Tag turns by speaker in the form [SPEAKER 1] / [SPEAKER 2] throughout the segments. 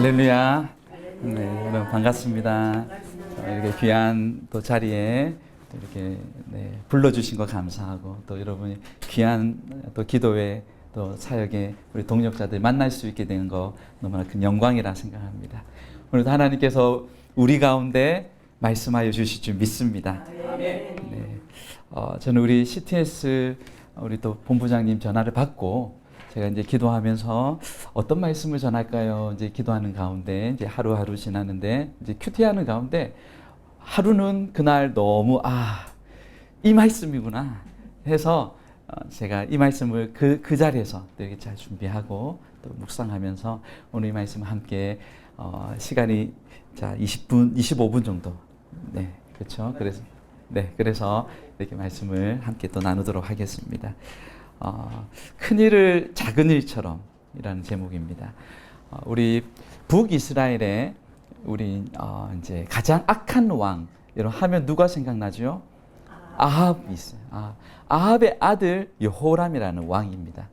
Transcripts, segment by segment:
[SPEAKER 1] 할렐루야. 네, 여러분 반갑습니다. 이렇게 귀한 또 자리에 또 이렇게 네, 불러주신 거 감사하고 또 여러분이 귀한 또 기도회 또 사역에 우리 동력자들 만날 수 있게 되는 거 너무나 큰 영광이라 생각합니다. 오늘도 하나님께서 우리 가운데 말씀하여 주실 줄 믿습니다. 네, 어, 저는 우리 CTS 우리 또 본부장님 전화를 받고 제가 이제 기도하면서 어떤 말씀을 전할까요? 이제 기도하는 가운데 이제 하루하루 지나는데 이제 큐티하는 가운데 하루는 그날 너무 아, 이 말씀이구나 해서 어, 제가 이 말씀을 그, 그 자리에서 또 이렇게 잘 준비하고 또 묵상하면서 오늘 이 말씀 함께 어, 시간이 자 20분, 25분 정도 네 그렇죠. 그래서 네 그래서 이렇게 말씀을 함께 또 나누도록 하겠습니다. 어, 큰 일을 작은 일처럼 이라는 제목입니다. 어, 우리 북이스라엘의 우리 어, 이제 가장 악한 왕 여러분 하면 누가 생각나죠? 아합이 있어요. 아, 아합의 아들 여호람이라는 왕입니다.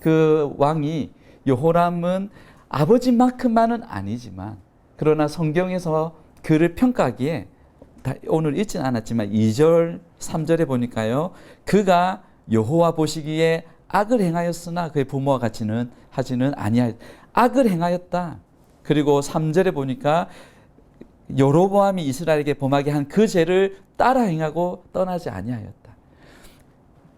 [SPEAKER 1] 그 왕이 여호람은 아버지만큼만은 아니지만 그러나 성경에서 그를 평가하기에 다 오늘 읽진 않았지만 2절, 3절에 보니까요. 그가 여호와 보시기에 악을 행하였으나 그의 부모와 같이는 하지는 아니하 악을 행하였다. 그리고 3절에 보니까 여로보암이 이스라엘에게 범하게 한 그 죄를 따라 행하고 떠나지 아니하였다.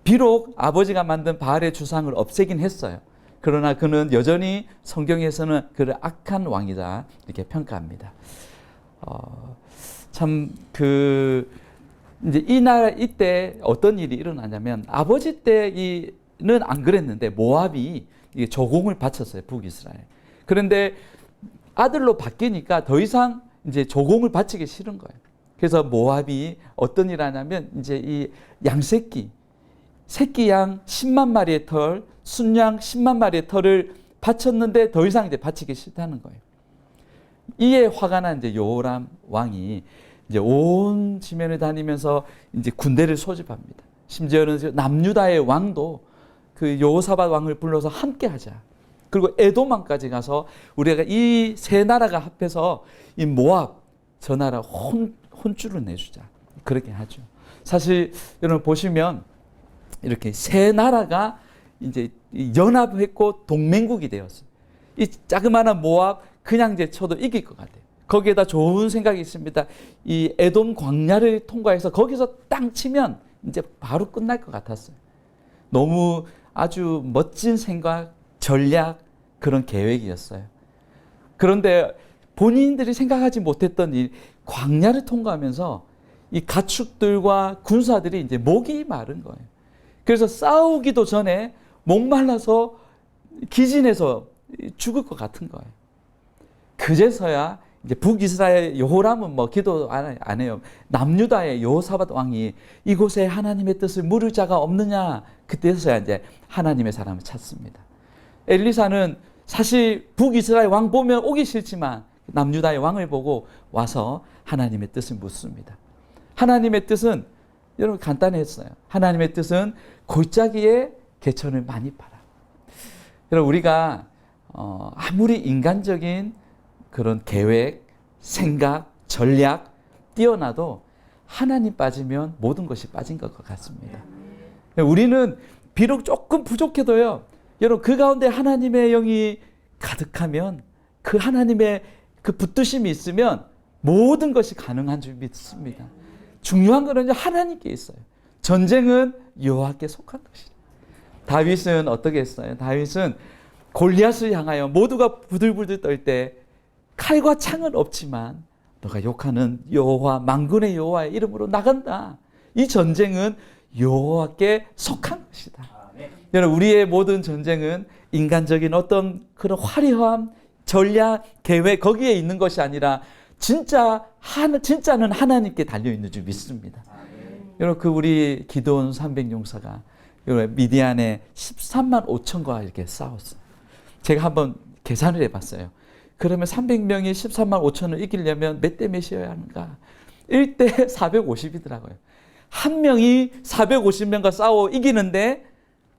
[SPEAKER 1] 비록 아버지가 만든 바알의 주상을 없애긴 했어요. 그러나 그는 여전히 성경에서는 그를 악한 왕이다 이렇게 평가합니다. 어, 참그 이제 이 나라 이때 어떤 일이 일어나냐면 아버지 때는 안 그랬는데 모압이 조공을 바쳤어요 북이스라엘. 그런데 아들로 바뀌니까 더 이상 이제 조공을 바치기 싫은 거예요. 그래서 모압이 어떤 일 하냐면 이제 이 양새끼 새끼 양 10만 마리의 털, 순양 10만 마리의 털을 바쳤는데 더 이상 이제 바치기 싫다는 거예요. 이에 화가 난 이제 요람 왕이 이제 온 지면을 다니면서 이제 군대를 소집합니다. 심지어는 남유다의 왕도 그 여호사밧 왕을 불러서 함께 하자. 그리고 에도만까지 가서 우리가 이 세 나라가 합해서 이 모압 저 나라 혼 혼줄을 내주자. 그렇게 하죠. 사실 여러분 보시면 이렇게 세 나라가 이제 연합했고 동맹국이 되었어요. 이 자그마한 모압 그냥 이제 쳐도 이길 것 같아요. 거기에다 좋은 생각이 있습니다. 이 에돔 광야를 통과해서 거기서 땅 치면 이제 바로 끝날 것 같았어요. 너무 아주 멋진 생각, 전략, 그런 계획이었어요. 그런데 본인들이 생각하지 못했던 이 광야를 통과하면서 이 가축들과 군사들이 이제 목이 마른 거예요. 그래서 싸우기도 전에 목말라서 기진해서 죽을 것 같은 거예요. 그제서야 이제 북이스라엘 여호람은 뭐 기도 안, 안 해요. 남유다의 여호사밧 왕이 이곳에 하나님의 뜻을 물을 자가 없느냐 그때서야 이제 하나님의 사람을 찾습니다. 엘리사는 사실 북이스라엘 왕 보면 오기 싫지만 남유다의 왕을 보고 와서 하나님의 뜻을 묻습니다. 하나님의 뜻은 여러분 간단했어요. 하나님의 뜻은 골짜기에 개천을 많이 팔아. 여러분 우리가 어, 아무리 인간적인 그런 계획, 생각, 전략 뛰어나도 하나님 빠지면 모든 것이 빠진 것 같습니다. 우리는 비록 조금 부족해도요. 여러분 그 가운데 하나님의 영이 가득하면 그 하나님의 그 붙드심이 있으면 모든 것이 가능한 줄 믿습니다. 중요한 것은 하나님께 있어요. 전쟁은 여호와께 속한 것이다. 다윗은 어떻게 했어요? 다윗은 골리앗을 향하여 모두가 부들부들 떨 때 칼과 창은 없지만 너가 욕하는 여호와 만군의 여호와의 이름으로 나간다. 이 전쟁은 여호와께 속한 것이다. 여러분 우리의 모든 전쟁은 인간적인 어떤 그런 화려함, 전략, 계획 거기에 있는 것이 아니라 진짜 하나 진짜는 하나님께 달려 있는 줄 믿습니다. 여러분 그 우리 기도원 300 용사가 미디안에 13만 5천과 이렇게 싸웠어요. 제가 한번 계산을 해봤어요. 그러면 300명이 13만 5천을 이기려면 몇 대 몇이어야 하는가? 1대 450이더라고요. 한 명이 450명과 싸워 이기는데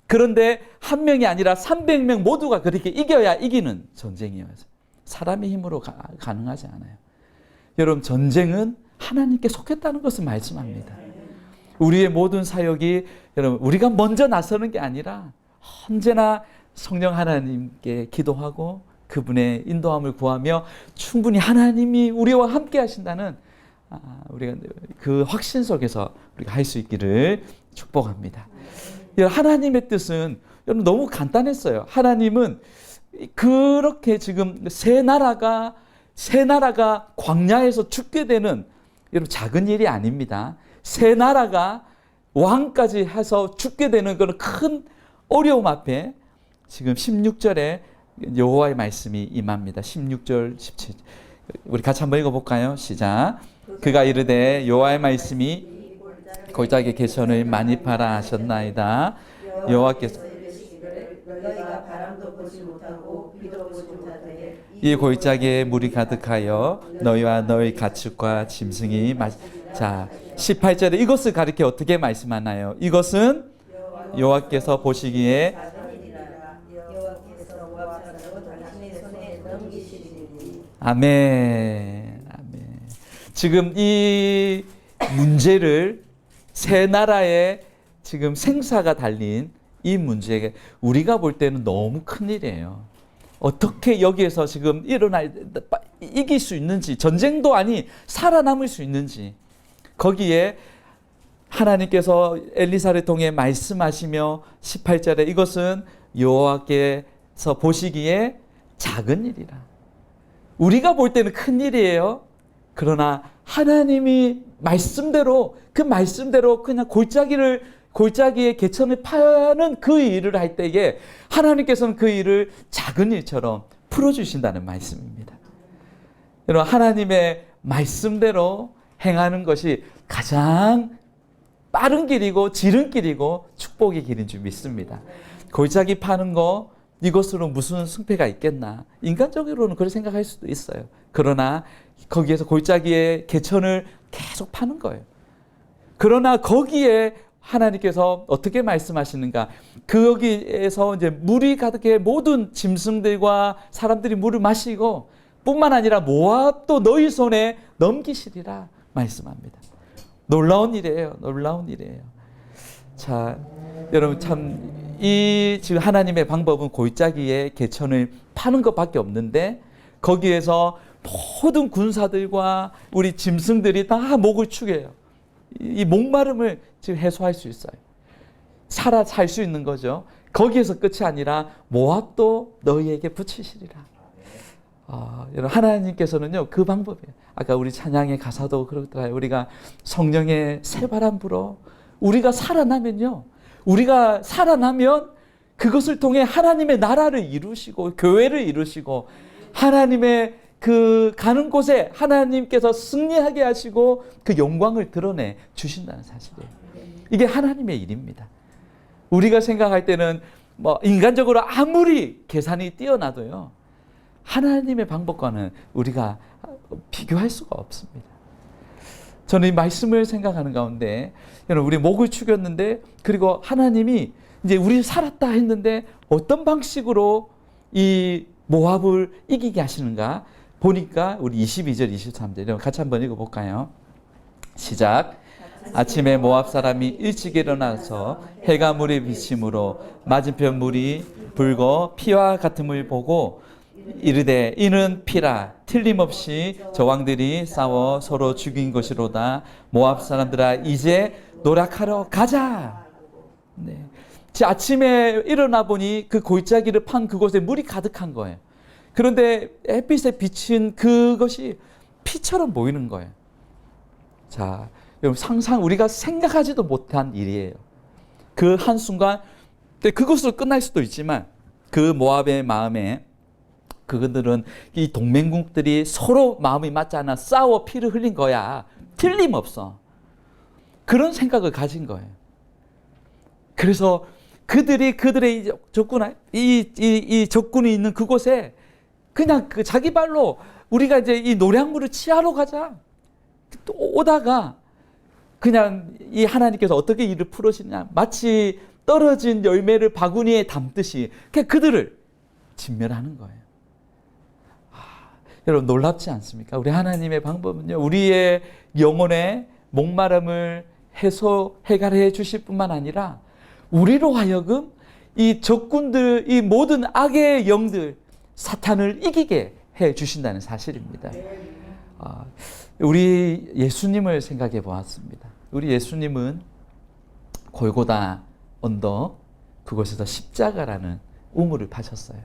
[SPEAKER 1] 그런데 한 명이 아니라 300명 모두가 그렇게 이겨야 이기는 전쟁이어서 사람의 힘으로 가, 가능하지 않아요. 여러분 전쟁은 하나님께 속했다는 것을 말씀합니다. 우리의 모든 사역이 여러분 우리가 먼저 나서는 게 아니라 언제나 성령 하나님께 기도하고 그분의 인도함을 구하며 충분히 하나님이 우리와 함께 하신다는 아, 우리가 그 확신 속에서 우리가 할 수 있기를 축복합니다. 여러분, 하나님의 뜻은 여러분 너무 간단했어요. 하나님은 그렇게 지금 새 나라가 새 나라가 광야에서 죽게 되는 여러분 작은 일이 아닙니다. 새 나라가 왕까지 해서 죽게 되는 그런 큰 어려움 앞에 지금 16절에 여호와의 말씀이 임합니다. 16절 17. 우리 같이 한번 읽어 볼까요? 시작. 그가 이르되 여호와의 말씀이 골짜기 개천을 만입하라 하셨나이다. 여호와께서 이 골짜기에 물이 가득하여 너희와 너희 가축과 짐승이 마... 자 18절에 이것을 가리켜 어떻게 말씀하나요? 이것은 여호와께서 보시기에
[SPEAKER 2] 사전이니라 여호와께서 모압사로 당신의 손에 넘기시리니
[SPEAKER 1] 아멘 아멘 지금 이 문제를 새 나라의 지금 생사가 달린 이 문제가 우리가 볼 때는 너무 큰 일이에요. 어떻게 여기에서 지금 일어나 이길 수 있는지 전쟁도 아니 살아남을 수 있는지 거기에 하나님께서 엘리사를 통해 말씀하시며 18절에 이것은 여호와께서 보시기에 작은 일이라. 우리가 볼 때는 큰 일이에요. 그러나 하나님이 말씀대로 그 말씀대로 그냥 골짜기를 골짜기에 개천을 파는 그 일을 할 때에 하나님께서는 그 일을 작은 일처럼 풀어주신다는 말씀입니다. 여러분 하나님의 말씀대로 행하는 것이 가장 빠른 길이고 지름길이고 축복의 길인 줄 믿습니다. 골짜기 파는 거 이것으로 무슨 승패가 있겠나? 인간적으로는 그렇게 생각할 수도 있어요. 그러나 거기에서 골짜기에 개천을 계속 파는 거예요. 그러나 거기에 하나님께서 어떻게 말씀하시는가? 그 여기에서 이제 물이 가득해 모든 짐승들과 사람들이 물을 마시고 뿐만 아니라 모압도 너희 손에 넘기시리라 말씀합니다. 놀라운 일이에요. 놀라운 일이에요. 자, 여러분 참 이 지금 하나님의 방법은 골짜기에 개천을 파는 것밖에 없는데 거기에서 모든 군사들과 우리 짐승들이 다 목을 축여요. 이 목마름을 지금 해소할 수 있어요. 살아 살 수 있는 거죠. 거기에서 끝이 아니라 모압도 너희에게 붙이시리라. 아, 여러분 하나님께서는요 그 방법이에요. 아까 우리 찬양의 가사도 그렇더라고요. 우리가 성령의 새바람 불어 우리가 살아나면요. 우리가 살아나면 그것을 통해 하나님의 나라를 이루시고 교회를 이루시고 하나님의 그 가는 곳에 하나님께서 승리하게 하시고 그 영광을 드러내 주신다는 사실이에요. 이게 하나님의 일입니다. 우리가 생각할 때는 뭐 인간적으로 아무리 계산이 뛰어나도요. 하나님의 방법과는 우리가 비교할 수가 없습니다. 저는 이 말씀을 생각하는 가운데 여러분 우리 목을 축였는데 그리고 하나님이 이제 우리 살았다 했는데 어떤 방식으로 이 모압을 이기게 하시는가 보니까 우리 22절 23절 같이 한번 읽어 볼까요? 시작. 아침에 모압 사람이 일찍 일어나서 해가 물에 비침으로 맞은편 물이 붉어 피와 같음을 보고 이르되 이는 피라 틀림없이 저 왕들이 싸워 서로 죽인 것이로다 모압 사람들아 이제 노력하러 가자. 네. 지 아침에 일어나 보니 그 골짜기를 판 그곳에 물이 가득한 거예요. 그런데 햇빛에 비친 그것이 피처럼 보이는 거예요. 자, 여러분 상상 우리가 생각하지도 못한 일이에요. 그 한순간 그것으로 끝날 수도 있지만 그 모압의 마음에 그들은 이 동맹국들이 서로 마음이 맞지 않아 싸워 피를 흘린 거야. 틀림없어. 그런 생각을 가진 거예요. 그래서 그들이 그들의 이 적군 이, 이, 이 적군이 있는 그곳에 그냥 그 자기 발로 우리가 이제 이 노량물을 취하러 가자. 또 오다가 그냥 이 하나님께서 어떻게 일을 풀으시냐 마치 떨어진 열매를 바구니에 담듯이 그냥 그들을 진멸하는 거예요. 아, 여러분 놀랍지 않습니까? 우리 하나님의 방법은요. 우리의 영혼의 목마름을 해소 해결해 주실 뿐만 아니라 우리로 하여금 이 적군들 이 모든 악의 영들 사탄을 이기게 해 주신다는 사실입니다. 아, 우리 예수님을 생각해 보았습니다. 우리 예수님은 골고다 언덕 그곳에서 십자가라는 우물을 파셨어요.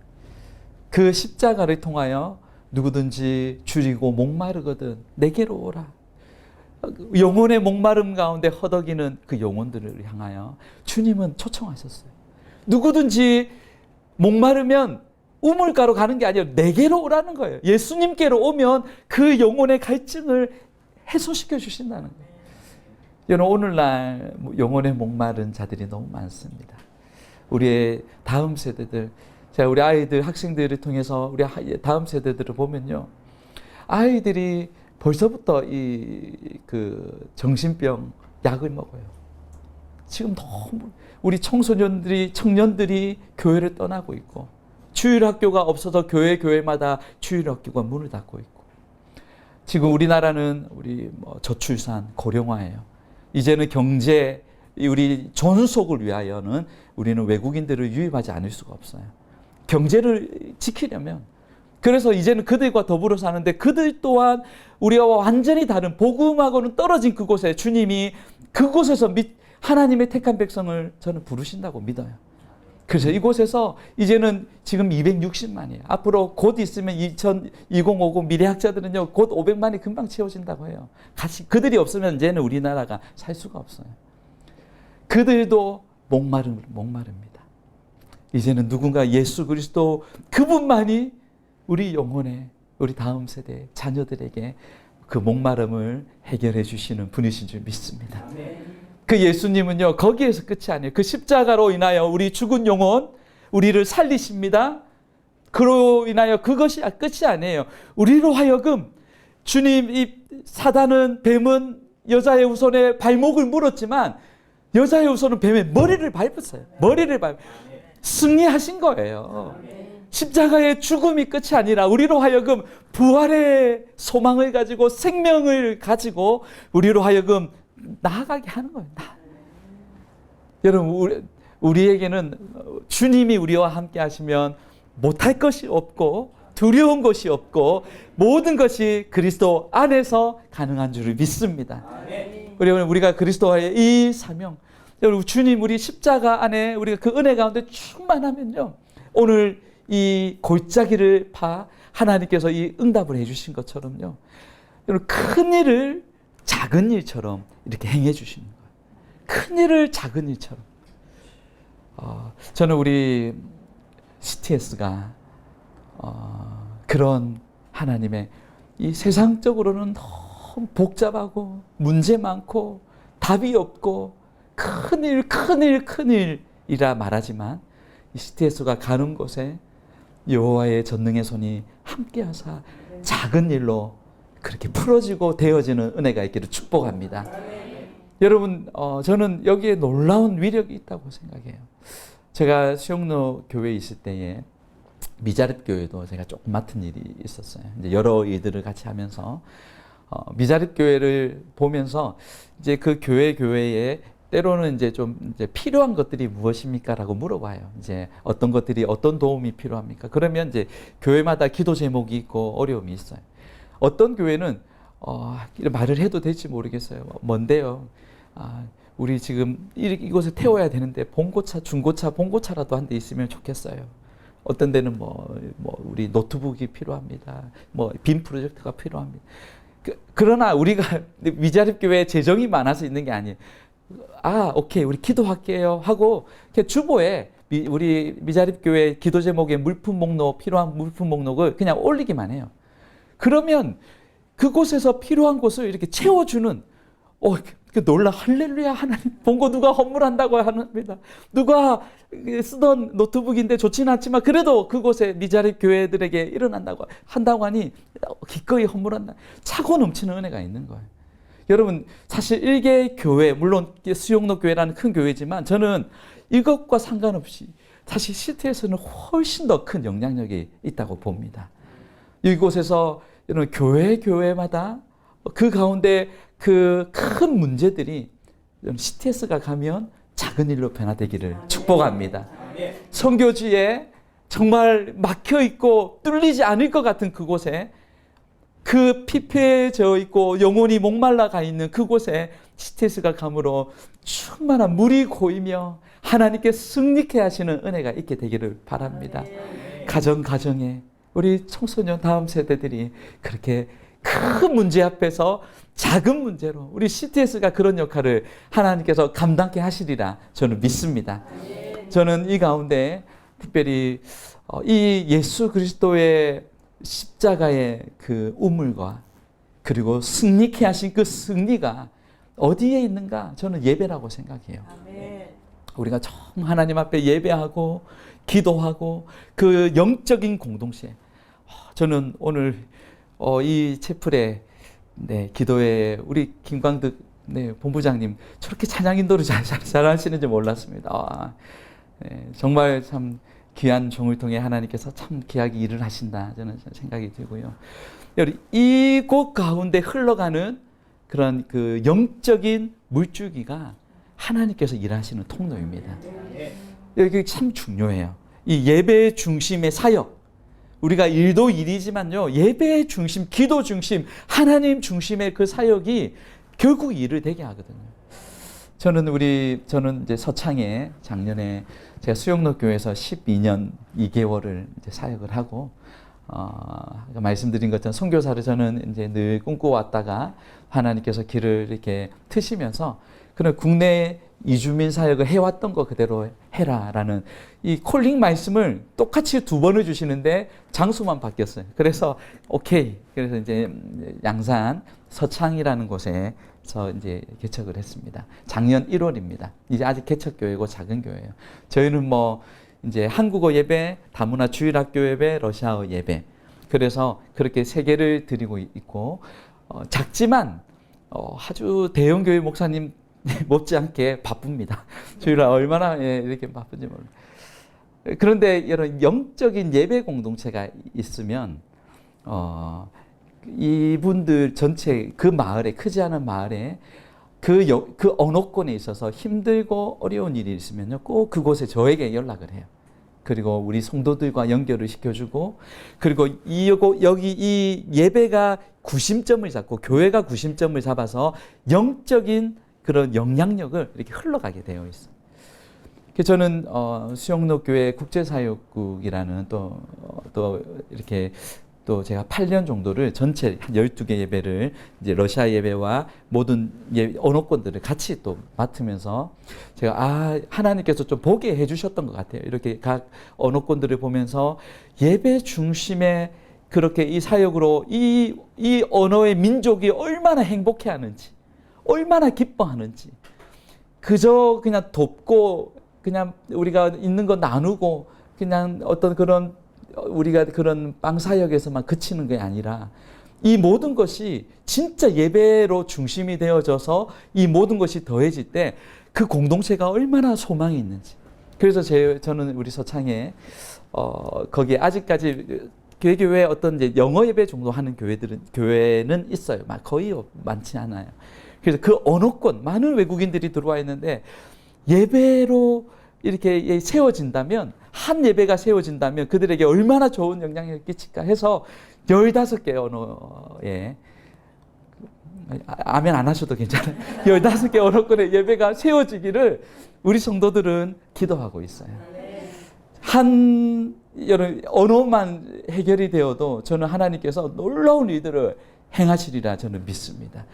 [SPEAKER 1] 그 십자가를 통하여 누구든지 줄이고 목마르거든 내게로 오라. 영혼의 목마름 가운데 허덕이는 그 영혼들을 향하여 주님은 초청하셨어요. 누구든지 목마르면 우물가로 가는 게 아니라 내게로 오라는 거예요. 예수님께로 오면 그 영혼의 갈증을 해소시켜 주신다는 거예요. 여러분 오늘날 영혼의 목마른 자들이 너무 많습니다. 우리의 다음 세대들, 제가 우리 아이들 학생들을 통해서 우리 다음 세대들을 보면요, 아이들이 벌써부터 이 그 정신병 약을 먹어요. 지금 너무 우리 청소년들이 청년들이 교회를 떠나고 있고 주일 학교가 없어서 교회 교회마다 주일 학교가 문을 닫고 있고 지금 우리나라는 우리 뭐 저출산 고령화예요. 이제는 경제 우리 존속을 위하여는 우리는 외국인들을 유입하지 않을 수가 없어요. 경제를 지키려면 그래서 이제는 그들과 더불어 사는데 그들 또한 우리와 완전히 다른 복음하고는 떨어진 그곳에 주님이 그곳에서 하나님의 택한 백성을 저는 부르신다고 믿어요. 그래서 이곳에서 이제는 지금 260만이에요. 앞으로 곧 있으면 2000, 2050 미래학자들은요, 곧 500만이 금방 채워진다고 해요. 같이, 그들이 없으면 이제는 우리나라가 살 수가 없어요. 그들도 목마름, 목마릅니다. 이제는 누군가 예수 그리스도 그분만이 우리 영혼의, 우리 다음 세대 자녀들에게 그 목마름을 해결해 주시는 분이신 줄 믿습니다. 그 예수님은요, 거기에서 끝이 아니에요. 그 십자가로 인하여 우리 죽은 영혼, 우리를 살리십니다. 그로 인하여 그것이 끝이 아니에요. 우리로 하여금 주님, 이 사단은, 뱀은 여자의 우선에 발목을 물었지만 여자의 우선은 뱀의 머리를 밟았어요. 머리를 밟, 승리하신 거예요. 십자가의 죽음이 끝이 아니라 우리로 하여금 부활의 소망을 가지고 생명을 가지고 우리로 하여금 나아가게 하는 거예요. 나. 여러분 우리, 우리에게는 주님이 우리와 함께 하시면 못할 것이 없고 두려운 것이 없고 모든 것이 그리스도 안에서 가능한 줄을 믿습니다. 여러분 우리가 그리스도와의 이 사명 여러분 주님 우리 십자가 안에 우리가 그 은혜 가운데 충만하면요. 오늘 이 골짜기를 파 하나님께서 이 응답을 해 주신 것처럼요. 여러분 큰 일을 작은 일처럼 이렇게 행해 주시는 거예요. 큰 일을 작은 일처럼. 어, 저는 우리 CTS가 어, 그런 하나님의 이 세상적으로는 너무 복잡하고 문제 많고 답이 없고 큰일, 큰일, 큰일이라 말하지만 이 CTS가 가는 곳에 여호와의 전능의 손이 함께하사 작은 일로 그렇게 풀어지고 되어지는 은혜가 있기를 축복합니다. 여러분, 어, 저는 여기에 놀라운 위력이 있다고 생각해요. 제가 수영로 교회에 있을 때에 미자립 교회도 제가 조금 맡은 일이 있었어요. 이제 여러 일들을 같이 하면서 어, 미자립 교회를 보면서 이제 그 교회 교회에 때로는 이제 좀 이제 필요한 것들이 무엇입니까라고 물어봐요. 이제 어떤 것들이 어떤 도움이 필요합니까? 그러면 이제 교회마다 기도 제목이 있고 어려움이 있어요. 어떤 교회는 어, 말을 해도 될지 모르겠어요. 뭔데요? 아, 우리 지금 이, 이곳에 태워야 되는데 봉고차, 중고차, 봉고차라도 한 대 있으면 좋겠어요. 어떤 데는 뭐, 뭐 우리 노트북이 필요합니다. 뭐 빔 프로젝트가 필요합니다. 그, 그러나 우리가 미자립 교회 재정이 많아서 있는 게 아니에요. 아, 오케이, 우리 기도할게요 하고 주보에 미, 우리 미자립 교회 기도 제목에 물품 목록 필요한 물품 목록을 그냥 올리기만 해요. 그러면 그곳에서 필요한 곳을 이렇게 채워주는 어, 그 놀라 할렐루야 하나님 본거 누가 헌물한다고 합니다. 누가 쓰던 노트북인데 좋지는 않지만 그래도 그곳에 미자립 교회들에게 일어난다고 한다고 하니 기꺼이 헌물한다. 차고 넘치는 은혜가 있는 거예요. 여러분 사실 일개 교회 물론 수용로 교회라는 큰 교회지만 저는 이것과 상관없이 사실 시트에서는 훨씬 더 큰 영향력이 있다고 봅니다. 이곳에서 이런 교회 교회마다 그 가운데 그 큰 문제들이 CTS가 가면 작은 일로 변화되기를 축복합니다. 선교지에 정말 막혀 있고 뚫리지 않을 것 같은 그곳에 그 피폐해져 있고 영혼이 목말라 가 있는 그곳에 CTS가 감으로 충만한 물이 고이며 하나님께 승리케 하시는 은혜가 있게 되기를 바랍니다. 가정 가정에 우리 청소년 다음 세대들이 그렇게 큰 문제 앞에서 작은 문제로 우리 CTS가 그런 역할을 하나님께서 감당케 하시리라 저는 믿습니다. 저는 이 가운데 특별히 어, 이 예수 그리스도의 십자가의 그 우물과 그리고 승리케 하신 그 승리가 어디에 있는가 저는 예배라고 생각해요.
[SPEAKER 2] 아멘.
[SPEAKER 1] 우리가 처음 하나님 앞에 예배하고 기도하고 그 영적인 공동체. 어, 저는 오늘 어, 이 채플에 네, 기도에 우리 김광득 네, 본부장님 저렇게 찬양 인도를 잘, 잘, 잘 하시는지 몰랐습니다. 아, 네, 정말 참 귀한 종을 통해 하나님께서 참 귀하게 일을 하신다 저는 생각이 들고요. 여러분, 이곳 가운데 흘러가는 그런 그 영적인 물줄기가 하나님께서 일하시는 통로입니다. 여기 참 중요해요. 이 예배 중심의 사역. 우리가 일도 일이지만요. 예배 중심, 기도 중심, 하나님 중심의 그 사역이 결국 일을 되게 하거든요. 저는 우리 저는 이제 서창에 작년에 제가 수영로 교회에서 12년 2개월을 이제 사역을 하고 어, 말씀드린 것처럼 선교사를 저는 이제 늘 꿈꿔왔다가 하나님께서 길을 이렇게 트시면서 그런 국내 이주민 사역을 해왔던 거 그대로 해라라는 이 콜링 말씀을 똑같이 두 번을 주시는데 장소만 바뀌었어요. 그래서 오케이. 그래서 이제 양산 서창이라는 곳에 서 이제 개척을 했습니다. 작년 1월입니다. 이제 아직 개척 교회고 작은 교회예요. 저희는 뭐 이제 한국어 예배, 다문화 주일학교 예배, 러시아어 예배. 그래서 그렇게 세 개를 드리고 있고 어, 작지만 어, 아주 대형 교회 목사님 못지않게 바쁩니다. 저희가 얼마나 예, 이렇게 바쁜지 몰라요. 그런데 이런 영적인 예배 공동체가 있으면 어, 이분들 전체 그 마을에 크지 않은 마을에 그, 여, 그 언어권에 있어서 힘들고 어려운 일이 있으면요 꼭 그곳에 저에게 연락을 해요. 그리고 우리 성도들과 연결을 시켜주고 그리고 이 여기 이 예배가 구심점을 잡고 교회가 구심점을 잡아서 영적인 그런 영향력을 이렇게 흘러가게 되어. 그래서 저는 어, 수영로 교회 국제사역국이라는 또, 어, 또 이렇게 또 제가 8년 정도를 전체 한 12개 예배를 이제 러시아 예배와 모든 예, 언어권들을 같이 또 맡으면서 제가 아, 하나님께서 좀 보게 해 주셨던 것 같아요. 이렇게 각 언어권들을 보면서 예배 중심의 그렇게 이 사역으로 이, 이 언어의 민족이 얼마나 행복해 하는지, 얼마나 기뻐하는지, 그저 그냥 돕고 그냥 우리가 있는 거 나누고 그냥 어떤 그런 우리가 그런 빵 사역에서만 그치는 게 아니라 이 모든 것이 진짜 예배로 중심이 되어져서 이 모든 것이 더해질 때 그 공동체가 얼마나 소망이 있는지. 그래서 제, 저는 우리 서창에 어, 거기에 아직까지 교회 어떤 이제 영어 예배 정도 하는 교회들은 교회는 있어요. 막 거의 많지 않아요. 그래서 그 언어권 많은 외국인들이 들어와 있는데 예배로 이렇게 세워진다면 한 예배가 세워진다면 그들에게 얼마나 좋은 영향력을 끼칠까 해서 15개 언어에 아, 아멘 안 하셔도 괜찮아요. 15개 언어권의 예배가 세워지기를 우리 성도들은 기도하고 있어요. 한 여러 언어만 해결이 되어도 저는 하나님께서 놀라운 일들을 행하시리라 저는 믿습니다.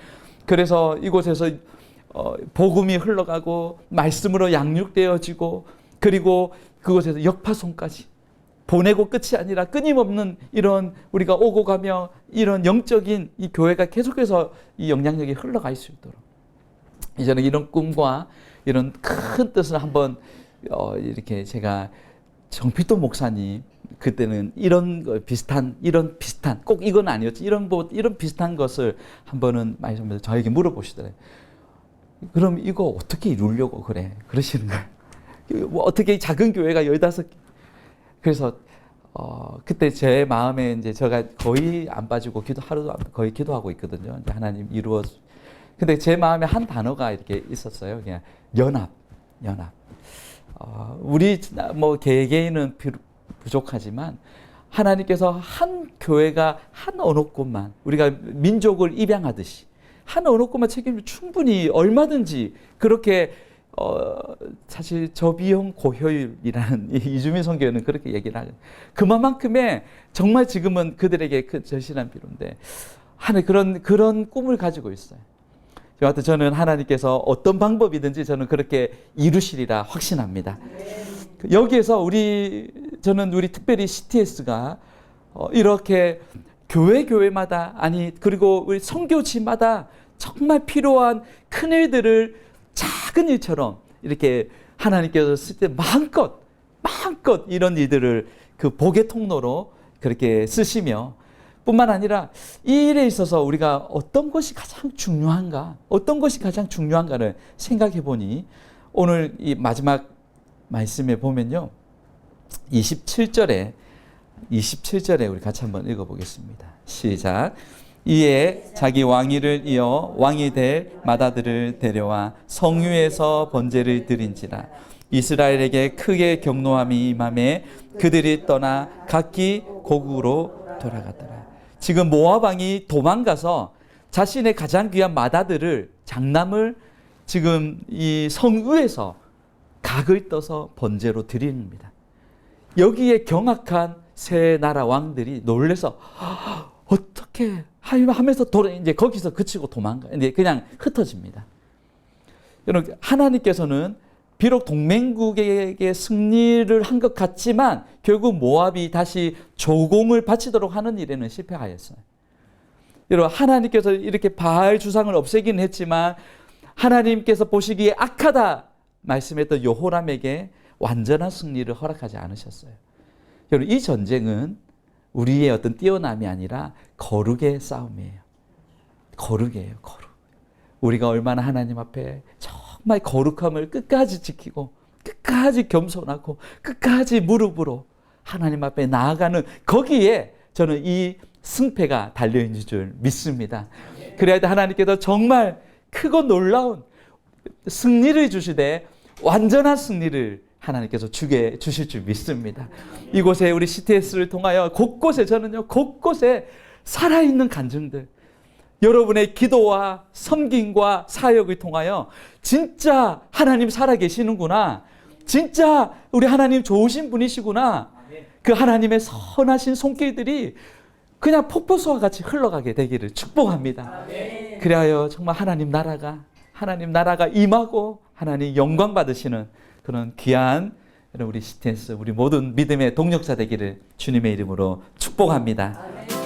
[SPEAKER 1] 그래서 이곳에서 어, 복음이 흘러가고 말씀으로 양육되어지고 그리고 그곳에서 역파송까지 보내고 끝이 아니라 끊임없는 이런 우리가 오고 가며 이런 영적인 이 교회가 계속해서 이 영향력이 흘러갈 수 있도록 이제는 이런 꿈과 이런 큰 뜻을 한번 어, 이렇게 제가 정필도 목사님 그때는 이런 거 비슷한 이런 비슷한 꼭 이건 아니었지 이런 뭐 이런 비슷한 것을 한번은 말씀해서 저에게 물어보시더래요. 그럼 이거 어떻게 이루려고 그래? 그러시는 거예요. 뭐 어떻게 작은 교회가 15개. 그래서 어, 그때 제 마음에 이제 제가 거의 안 빠지고 기도 하루도 안- 거의 기도하고 있거든요. 이제 하나님 이루어. 근데 제 마음에 한 단어가 이렇게 있었어요. 그냥 연합, 연합. 어, 우리 뭐 개개인은 비- 부족하지만 하나님께서 한 교회가 한 언어권만 우리가 민족을 입양하듯이 한 언어권만 책임을 충분히 얼마든지 그렇게 어 사실 저비용 고효율이라는 이 이주민 선교는 그렇게 얘기를 하죠. 그만큼의 정말 지금은 그들에게 그 절실한 필요인데 하늘 그런 그런 꿈을 가지고 있어요. 여하튼 저는 하나님께서 어떤 방법이든지 저는 그렇게 이루시리라 확신합니다. 그 여기에서 우리 저는 우리 특별히 CTS가 어, 이렇게 교회 교회마다 아니 그리고 우리 선교지마다 정말 필요한 큰 일들을 작은 일처럼 이렇게 하나님께서 쓸 때 마음껏 마음껏 이런 일들을 그 복의 통로로 그렇게 쓰시며 뿐만 아니라 이 일에 있어서 우리가 어떤 것이 가장 중요한가 어떤 것이 가장 중요한가를 생각해 보니 오늘 이 마지막 말씀에 보면요 27절에 27절에 우리 같이 한번 읽어 보겠습니다. 시작. 이에 자기 왕위를 이어 왕이 될 마다들을 데려와 성유에서 번제를 드린지라 이스라엘에게 크게 경노함이 임함에 그들이 떠나 각기 고국으로 돌아갔더라. 지금 모압 왕이 도망가서 자신의 가장 귀한 마다들을 장남을 지금 이 성유에서 각을 떠서 번제로 드립니다. 여기에 경악한 세 나라 왕들이 놀래서 어떻게 하면서 돌아 이제 거기서 그치고 도망가 이제 그냥 흩어집니다. 여러분 하나님께서는 비록 동맹국에게 승리를 한 것 같지만 결국 모압이 다시 조공을 바치도록 하는 일에는 실패하였어요. 여러분 하나님께서 이렇게 바알 주상을 없애기는 했지만 하나님께서 보시기에 악하다 말씀했던 여호람에게 완전한 승리를 허락하지 않으셨어요. 여러분 이 전쟁은 우리의 어떤 뛰어남이 아니라 거룩의 싸움이에요. 거룩이에요, 거룩. 우리가 얼마나 하나님 앞에 정말 거룩함을 끝까지 지키고 끝까지 겸손하고 끝까지 무릎으로 하나님 앞에 나아가는 거기에 저는 이 승패가 달려 있는 줄 믿습니다. 그래야 하나님께서 정말 크고 놀라운 승리를 주시되 완전한 승리를 하나님께서 주게 주실 줄 믿습니다. 이곳에 우리 CTS를 통하여 곳곳에 저는요 곳곳에 살아있는 간증들 여러분의 기도와 섬김과 사역을 통하여 진짜 하나님 살아 계시는구나. 진짜 우리 하나님 좋으신 분이시구나. 그 하나님의 선하신 손길들이 그냥 폭포수와 같이 흘러가게 되기를 축복합니다. 그리하여 정말 하나님 나라가 하나님 나라가 임하고 하나님 영광 받으시는 그런 귀한 우리 시텐스 우리 모든 믿음의 동력자 되기를 주님의 이름으로 축복합니다.